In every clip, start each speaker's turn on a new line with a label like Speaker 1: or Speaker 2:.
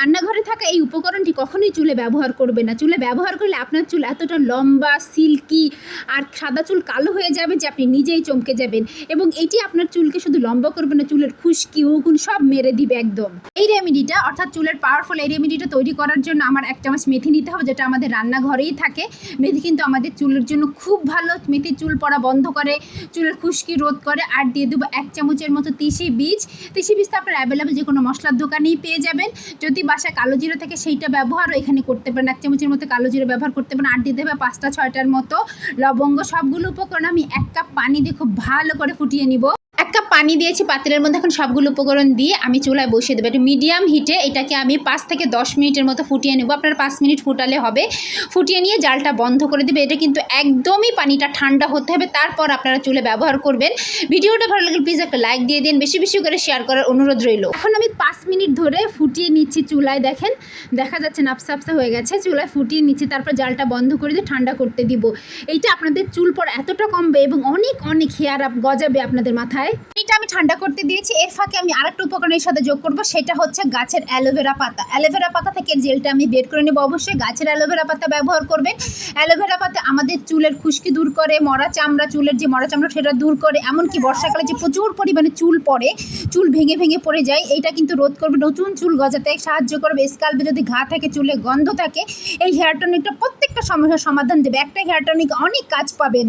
Speaker 1: রান্নাঘরে থাকা এই উপকরণটি কখনোই চুলে ব্যবহার করবে না। চুলে ব্যবহার করলে আপনার চুল এতটা লম্বা সিল্কি আর সাদা চুল কালো হয়ে যাবে যে আপনি নিজেই চমকে যাবেন। এবং এটি আপনার চুলকে শুধু লম্বা করবে না, চুলের খুশকি, উগুন সব মেরে দিবে একদম। এই রেমেডিটা, অর্থাৎ চুলের পাওয়ারফুল এই রেমেডিটা তৈরি করার জন্য আমার এক চামচ মেথি নিতে হবে, যেটা আমাদের রান্নাঘরেই থাকে। মেথি কিন্তু আমাদের চুলের জন্য খুব ভালো। মেথি চুল পড়া বন্ধ করে, চুলের খুশকি রোধ করে, আর দিয়ে দেবো এক চামচের মতো তিসি বীজ। তিসি বীজ তো আপনার অ্যাভেলেবেল যে কোনো মশলার দোকানেই পেয়ে যাবেন। যদি বাসায় কালো জিরা থাকে সেইটা ব্যবহারও এখানে করতে পারেন। এক চামচের মতো কালো জিরা ব্যবহার করতে পারেন। আর দিয়ে দেবে পাঁচটা, ছয়টার মতো লবঙ্গ সবগুলো উপকরণ আমি এক কাপ পানি দিয়ে খুব ভালো করে ফুটিয়ে নিব। কাপ পানি দিয়েছি, পাত্রের মধ্যে এখন সবগুলো উপকরণ দিয়ে আমি চুলায় বসিয়ে দেবো। একটু মিডিয়াম হিটে এটাকে আমি পাঁচ থেকে দশ মিনিটের মতো ফুটিয়ে নেব। আপনার পাঁচ মিনিট ফুটালে হবে। ফুটিয়ে নিয়ে জালটা বন্ধ করে দেবে। এটা কিন্তু একদমই পানিটা ঠান্ডা হতে হবে। তারপর আপনারা চুলে ব্যবহার করবেন। ভিডিওটা ভালো লাগলে প্লিজ একটা লাইক দিয়ে দিন। বেশি বেশি করে শেয়ার করার অনুরোধ রইল। এখন আমি পাঁচ মিনিট ধরে ফুটিয়ে নিচ্ছি চুলায় দেখেন। দেখা যাচ্ছে নাপসা আপসা হয়ে গেছে। চুলায় ফুটিয়ে নিচ্ছি। তারপর জালটা বন্ধ করে দিয়ে ঠান্ডা করতে দিব। এইটা আপনাদের চুল পর এতটা কমবে এবং অনেক অনেক হেয়ার আপ গজাবে আপনাদের মাথায়। এটা আমি ঠান্ডা করতে দিয়েছি। এর ফাঁকে আমি আরেকটা উপকরণের সাথে যোগ করব, সেটা হচ্ছে গাছের অ্যালোভেরা পাতা। অ্যালোভেরা পাতা থেকে জেলটা আমি বের করে নেব। অবশ্যই গাছের অ্যালোভেরা পাতা ব্যবহার করবেন। অ্যালোভেরা পাতা আমাদের চুলের খুশকি দূর করে, মরা চামড়া, চুলের যে মরা চামড়া, সেটা দূর করে, এমনকি বর্ষাকালে যে প্রচুর পরিমাণে চুল পড়ে, চুল ভেঙে ভেঙে পড়ে যায় এটা কিন্তু রোধ করবে, নতুন চুল গজাতে সাহায্য করবে। স্কাল্পে যদি ঘা থাকে, চুলে গন্ধ থাকে, এই হেয়ার টনিকটা প্রত্যেকটা সমস্যার সমাধান দেবে। একটা হেয়ার টনিক অনেক কাজ পাবেন।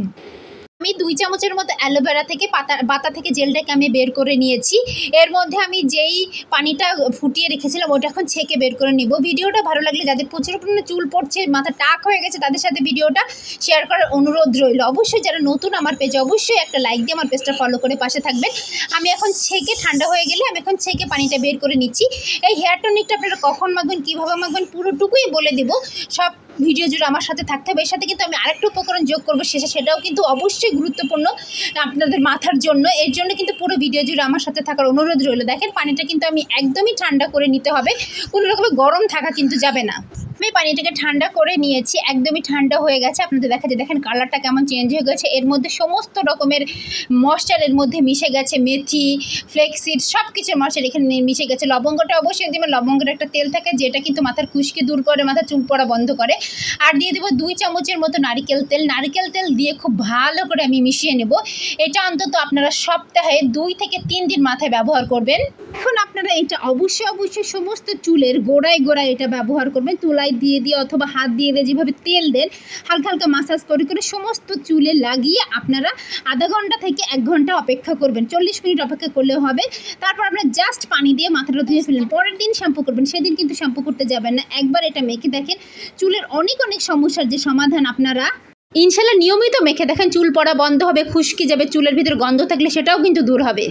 Speaker 1: আমি দুই চামচের মতো অ্যালোভেরা থেকে পাতা পাতা থেকে জেলটাকে আমি বের করে নিয়েছি। এর মধ্যে আমি যেই পানিটা ফুটিয়ে রেখেছিলাম, ওটা এখন ছেঁকে বের করে নিব। ভিডিওটা ভালো লাগলে যাদের প্রচুর পরিমাণে চুল পড়ছে, মাথা টাক হয়ে গেছে, তাদের সাথে ভিডিওটা শেয়ার করার অনুরোধ রইল। অবশ্যই যারা নতুন আমার পেজে অবশ্যই একটা লাইক দিয়ে আমার পেজটা ফলো করে পাশে থাকবেন। আমি এখন ছেঁকে, ঠান্ডা হয়ে গেলে আমি এখন ছেঁকে পানিটা বের করে নিচ্ছি। এই হেয়ার টনিকটা আপনারা কখন মাখবেন, কীভাবে মাখবেন, পুরোটুকুই বলে দিব। সব ভিডিও জুড়ে আমার সাথে থাকতে হবে। এর সাথে কিন্তু আমি আরেকটা উপকরণ যোগ করব শেষে সেটাও কিন্তু অবশ্যই গুরুত্বপূর্ণ আপনাদের মাথার জন্য। এর জন্য কিন্তু পুরো ভিডিও জুড়ে আমার সাথে থাকার অনুরোধ রইল। দেখেন, পানিটা কিন্তু আমি একদমই ঠান্ডা করে নিতে হবে। কোনো রকমের গরম থাকা কিন্তু যাবে না। আমি পানিটাকে ঠান্ডা করে নিয়েছি। একদমই ঠান্ডা হয়ে গেছে। আপনাদের দেখা যায় দেখেন কালারটা কেমন চেঞ্জ হয়ে গেছে। এর মধ্যে সমস্ত রকমের মশচার এর মধ্যে মিশে গেছে। মেথি ফ্লেক্সিড সব কিছুর মশচার এখানে মিশে গেছে। লবঙ্গটা অবশ্যই দেবেন লবঙ্গের একটা তেল থাকে, যেটা কিন্তু মাথার খুশকি দূর করে, মাথার চুল পড়া বন্ধ করে। আর দিয়ে দেবো দুই চামচের মতো নারিকেল তেল। নারিকেল তেল দিয়ে খুব ভালো করে আমি মিশিয়ে নেব। এটা অন্তত আপনারা সপ্তাহে দুই থেকে তিন দিন মাথায় ব্যবহার করবেন। এখন আপনারা এটা অবশ্যই অবশ্যই সমস্ত চুলের গোড়ায় গোড়ায় এটা ব্যবহার করবেন। তুলায় দিয়ে দিয়ে অথবা হাত দিয়ে দিয়ে যেভাবে তেল দেন, হালকা হালকা মাসাজ করে করে সমস্ত চুলে লাগিয়ে আপনারা আধা ঘণ্টা থেকে এক ঘণ্টা অপেক্ষা করবেন। চল্লিশ মিনিট অপেক্ষা করলেও হবে। তারপর আপনারা জাস্ট পানি দিয়ে মাথাটা ধুয়ে ফেললেন পরের দিন শ্যাম্পু করবেন। সেদিন কিন্তু শ্যাম্পু করতে যাবেন না। একবার এটা মেখে দেখেন। চুলের অনেক অনেক সমস্যার যে সমাধান আপনারা ইনশাল্লাহ নিয়মিত মেখে দেখেন। চুল পড়া বন্ধ হবে, খুশকি যাবে, চুলের ভিতর গন্ধ থাকলে সেটাও কিন্তু দূর হবে।